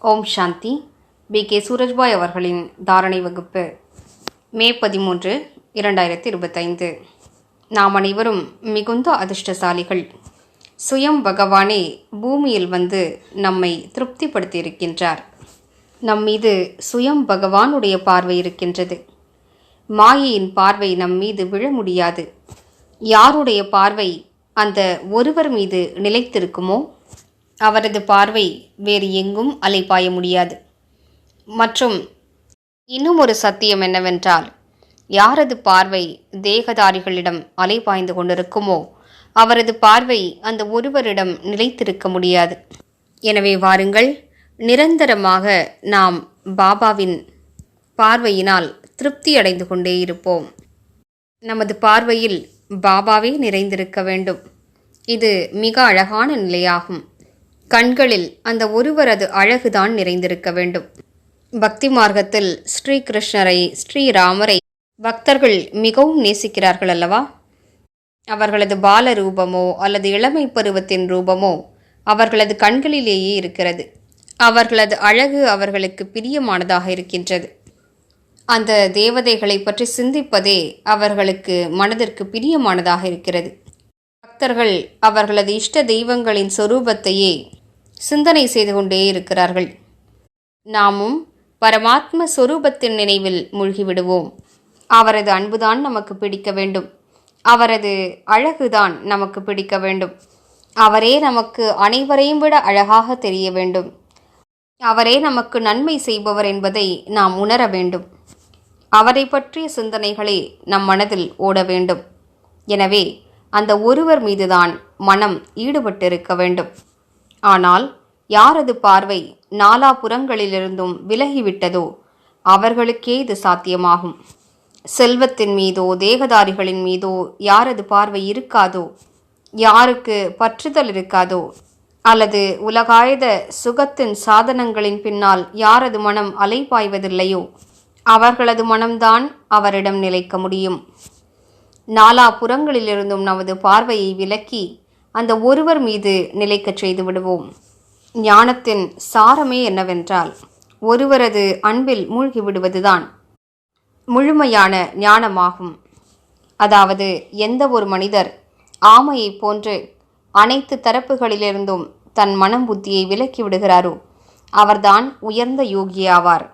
ஓம் சாந்தி. B. K. Surajbhai அவர்களின் தாரணை வகுப்பு மே பதிமூன்று இரண்டாயிரத்தி இருபத்தைந்து நாம் அனைவரும் மிகுந்த அதிர்ஷ்டசாலிகள். சுயம் பகவானே பூமியில் வந்து நம்மை திருப்திப்படுத்தியிருக்கின்றார். நம் மீது சுயம் பகவானுடைய பார்வை இருக்கின்றது. மாயையின் பார்வை நம் மீது விழ முடியாது. யாருடைய பார்வை அந்த ஒருவர் மீது நிலைத்திருக்குமோ அவரது பார்வை வேறு எங்கும் அலைப்பாய முடியாது. மற்றும் இன்னும் ஒரு சத்தியம் என்னவென்றால் யாரது பார்வை தேகதாரிகளிடம் அலைபாய்ந்து கொண்டிருக்குமோ அவரது பார்வை அந்த ஒருவரிடம் நிலைத்திருக்க முடியாது. எனவே வாருங்கள் நிரந்தரமாக நாம் பாபாவின் பார்வையினால் திருப்தி அடைந்து கொண்டே இருப்போம். நமது பார்வையில் பாபாவே நிறைந்திருக்க வேண்டும். இது மிக அழகான நிலையாகும். கண்களில் அந்த ஒருவரது அழகுதான் நிறைந்திருக்க வேண்டும். பக்தி மார்க்கத்தில் ஸ்ரீ கிருஷ்ணரை ஸ்ரீராமரை பக்தர்கள் மிகவும் நேசிக்கிறார்கள் அல்லவா? அவர்களது பால ரூபமோ அல்லது இளமை பருவத்தின் ரூபமோ அவர்களது கண்களிலேயே இருக்கிறது. அவர்களது அழகு அவர்களுக்கு பிரியமானதாக இருக்கின்றது. அந்த தேவதைகளை பற்றி சிந்திப்பதே அவர்களுக்கு மனதிற்கு பிரியமானதாக இருக்கிறது. பக்தர்கள் அவர்களது இஷ்ட தெய்வங்களின் சொரூபத்தையே சிந்தனை செய்து கொண்டே இருக்கிறார்கள். நாமும் பரமாத்ம சொரூபத்தின் நினைவில் மூழ்கிவிடுவோம். அவரது அன்புதான் நமக்கு பிடிக்க வேண்டும். அவரது அழகுதான் நமக்கு பிடிக்க வேண்டும். அவரே நமக்கு அனைவரையும் விட அழகாக தெரிய வேண்டும். அவரே நமக்கு நன்மை செய்பவர் என்பதை நாம் உணர வேண்டும். அவரை பற்றிய சிந்தனைகளே நம் மனதில் ஓட வேண்டும். எனவே அந்த ஒருவர் மீதுதான் மனம் ஈடுபட்டிருக்க வேண்டும். ஆனால் யாரது பார்வை நாலாபுறங்களிலிருந்தும் விலகிவிட்டதோ அவர்களுக்கே இது சாத்தியமாகும். செல்வத்தின் மீதோ தேகதாரிகளின் மீதோ யாரது பார்வை இருக்காதோ யாருக்கு பற்றுதல் இருக்காதோ அல்லது உலகாயத சுகத்தின் சாதனங்களின் பின்னால் யாரது மனம் அலைபாய்வதில்லையோ அவர்களது மனம்தான் அவரிடம் நிலைக்க முடியும். நாலா புறங்களிலிருந்தும் நமது பார்வையை விலக்கி அந்த ஒருவர் மீது நிலைக்கச் செய்து விடுவோம். ஞானத்தின் சாரமே என்னவென்றால் ஒருவரது அன்பில் மூழ்கி விடுவதுதான் முழுமையான ஞானமாகும். அதாவது எந்த ஒரு மனிதர் ஆமையைப் போன்று அனைத்து தரப்புகளிலிருந்தும் தன் மனம் புத்தியை விலக்கி விடுகிறாரோ அவர்தான் உயர்ந்த யோகியாவார்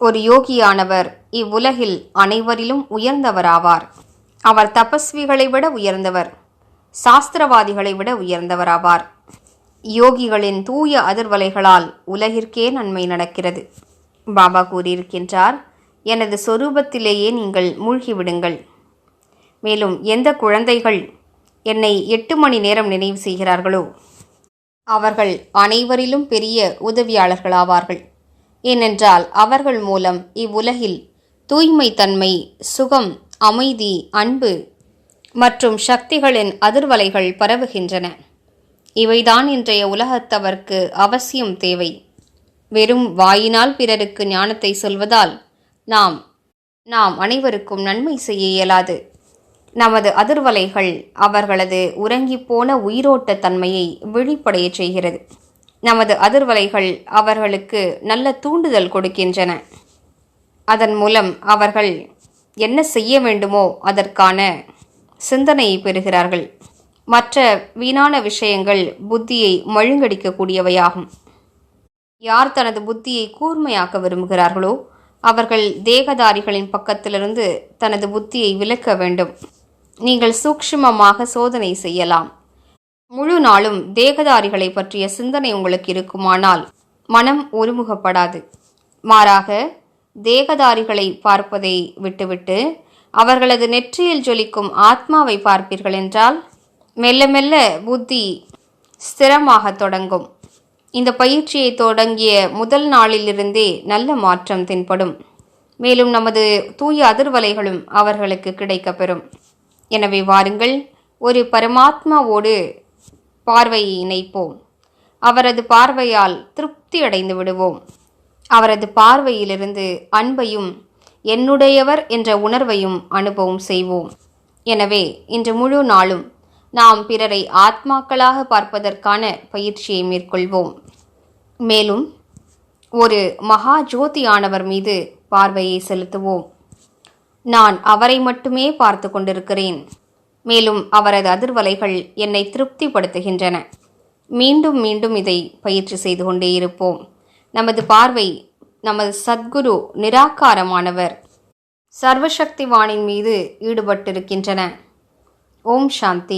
ஒரு யோகியானவர் இவ்வுலகில் அனைவரிலும் உயர்ந்தவராவார். அவர் தபஸ்விகளை விட உயர்ந்தவர். சாஸ்திரவாதிகளை விட உயர்ந்தவராவார். யோகிகளின் தூய அதிர்வலைகளால் உலகிற்கே நன்மை நடக்கிறது. பாபா கூறியிருக்கின்றார் எனது சொரூபத்திலேயே நீங்கள் மூழ்கிவிடுங்கள். மேலும் எந்த குழந்தைகள் என்னை எட்டு மணி நேரம் நினைவு செய்கிறார்களோ அவர்கள் அனைவரிலும் பெரிய உதவியாளர்களாவார்கள். ஏனென்றால் அவர்கள் மூலம் இவ்வுலகில் தூய்மை தன்மை சுகம் அமைதி அன்பு மற்றும் சக்திகளின் அதிர்வலைகள் பரவுகின்றன. இவைதான் இன்றைய உலகத்தவர்க்கு அவசியம் தேவை. வெறும் வாயினால் பிறருக்கு ஞானத்தை சொல்வதால் நாம் நாம் அனைவருக்கும் நன்மை செய்ய இயலாது. நமது அதிர்வலைகள் அவர்களது உறங்கிப்போன உயிரோட்ட தன்மையை விழிப்படையச் செய்கிறது. நமது அதிர்வலைகள் அவர்களுக்கு நல்ல தூண்டுதல் கொடுக்கின்றன. அதன் மூலம் அவர்கள் என்ன செய்ய வேண்டுமோ அதற்கான சிந்தனையை பெறுகிறார்கள். மற்ற வீணான விஷயங்கள் புத்தியை மழுங்கடிக்கக்கூடியவையாகும். யார் தனது புத்தியை கூர்மையாக்க விரும்புகிறார்களோ அவர்கள் தேகதாரிகளின் பக்கத்திலிருந்து தனது புத்தியை விலக்க வேண்டும். நீங்கள் சூக்ஷ்மமாக சோதனை செய்யலாம். முழு நாளும் தேகதாரிகளை பற்றிய சிந்தனை உங்களுக்கு இருக்குமானால் மனம் ஒருமுகப்படாது. மாறாக தேகதாரிகளை பார்ப்பதை விட்டுவிட்டு அவர்களது நெற்றியில் ஜொலிக்கும் ஆத்மாவை பார்ப்பீர்கள் என்றால் மெல்ல மெல்ல புத்தி ஸ்திரமாக தொடங்கும். இந்த பயிற்சியை தொடங்கிய முதல் நாளிலிருந்தே நல்ல மாற்றம் தென்படும். மேலும் நமது தூய அதிர்வலைகளும் அவர்களுக்கு கிடைக்கப்பெறும் எனவே வாருங்கள் ஒரு பரமாத்மாவோடு பார்வையை இணைப்போம். அவரது பார்வையால் திருப்தி அடைந்து விடுவோம். அவரது பார்வையிலிருந்து அன்பையும் என்னுடையவர் என்ற உணர்வையும் அனுபவம் செய்வோம். எனவே இன்று முழு நாளும் நாம் பிறரை ஆத்மாக்களாக பார்ப்பதற்கான பயிற்சியை மேற்கொள்வோம். மேலும் ஒரு மகா ஜோதியானவர் மீது பார்வையை செலுத்துவோம். நான் அவரை மட்டுமே பார்த்து கொண்டிருக்கிறேன். மேலும் அவரது அதிர்வலைகள் என்னை திருப்திப்படுத்துகின்றன. மீண்டும் மீண்டும் இதை பயிற்சி செய்து கொண்டே இருப்போம். நமது பார்வை நமது சத்குரு நிராகாரமானவர். சர்வசக்திவானின் மீது ஈடுபட்டிருக்கின்றன. ஓம் சாந்தி.